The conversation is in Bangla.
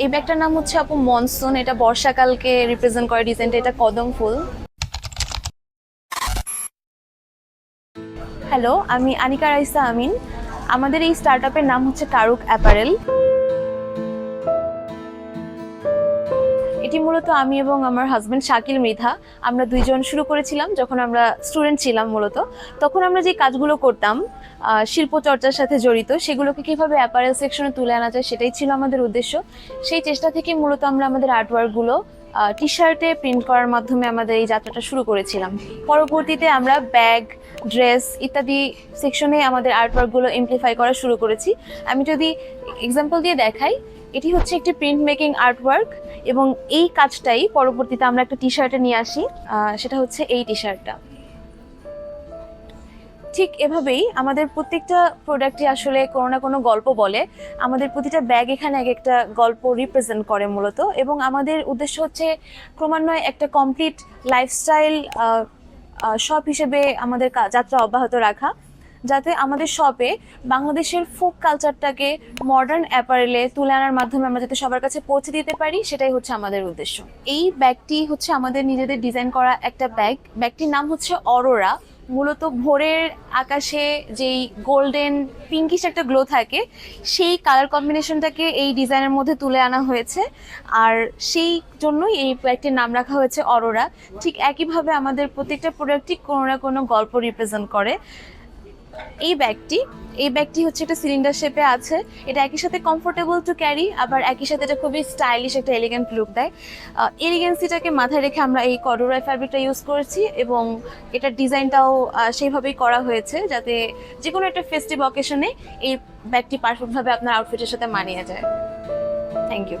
এই ব্যাগটার নাম হচ্ছে আপু মনসুন, এটা বর্ষাকালকে রিপ্রেজেন্ট করে ডিজাইনটা এটা কদম ফুল। হ্যালো আমি আনিকা রাইসা আমিন। আমাদের এই স্টার্ট নাম হচ্ছে কারুক অ্যাপারেল এটি মূলত আমি এবং আমার হাজব্যান্ড শাকিল মৃধা। আমরা দুইজন শুরু করেছিলাম যখন আমরা স্টুডেন্ট ছিলাম মূলত। তখন আমরা যে কাজগুলো করতাম আহ, শিল্প চর্চার সাথে জড়িত সেগুলোকে কীভাবে অ্যাপারেল সেকশনে তুলে আনা যায় সেটাই ছিল আমাদের উদ্দেশ্য। সেই চেষ্টা থেকে মূলত আমরা আমাদের আর্টওয়ার্কগুলো টি শার্টে প্রিন্ট করার মাধ্যমে আমাদের এই যাত্রাটা শুরু করেছিলাম। পরবর্তীতে আমরা ব্যাগ ড্রেস ইত্যাদি সেকশনে আমাদের আর্টওয়ার্কগুলো ইমপ্লিফাই করা শুরু করেছি। আমি যদি এক্সাম্পল দিয়ে দেখাই এটি হচ্ছে একটি প্রিন্ট মেকিং আর্টওয়ার্ক এবং এই কাজটাই পরবর্তীতে আমরা একটা টি শার্টে নিয়ে আসি। সেটা হচ্ছে এই টি শার্টটা ঠিক এভাবেই আমাদের প্রত্যেকটা প্রোডাক্টই আসলে কোনো না কোনো গল্প বলে। আমাদের প্রতিটা ব্যাগ এখানে এক একটা গল্প রিপ্রেজেন্ট করে মূলত এবং আমাদের উদ্দেশ্য হচ্ছে ক্রমান্বয়ে একটা কমপ্লিট লাইফস্টাইল শপ হিসেবে আমাদের যাত্রা অব্যাহত রাখা। যাতে আমাদের শপে বাংলাদেশের ফোক কালচারটাকে মডার্ন অ্যাপারেলে তুলে আনার মাধ্যমে আমরা যাতে সবার কাছে পৌঁছে দিতে পারি, সেটাই হচ্ছে আমাদের উদ্দেশ্য। এই ব্যাগটি হচ্ছে আমাদের নিজেদের ডিজাইন করা একটা ব্যাগ ব্যাগটির নাম হচ্ছে অরোরা মূলত ভোরের আকাশে যেই গোল্ডেন পিঙ্কিশ একটা গ্লো থাকে, সেই কালার কম্বিনেশনটাকে এই ডিজাইনের মধ্যে তুলে আনা হয়েছে। আর সেই জন্যই এই ব্যাগটির নাম রাখা হয়েছে অরোরা ঠিক একইভাবে আমাদের প্রত্যেকটা প্রোডাক্টই কোনো না কোনো গল্প রিপ্রেজেন্ট করে। এই ব্যাগটি এই ব্যাগটি হচ্ছে একটা সিলিন্ডার শেপে আছে। এটা একই সাথে কমফোর্টেবল টু ক্যারি আবার একই সাথে এটা খুবই স্টাইলিশ একটা এলিগেন্ট লুক দেয়। এলিগেন্সিটাকে মাথায় রেখে আমরা এই কডোরাই ফ্যাব্রিকটা ইউজ করেছি এবং এটার ডিজাইনটাও সেইভাবেই করা হয়েছে যাতে যে কোনো একটা ফেস্টিভ অকেশনে এই ব্যাগটি পারফেক্টভাবে আপনার আউটফিটের সাথে মানিয়ে যায়। Thank you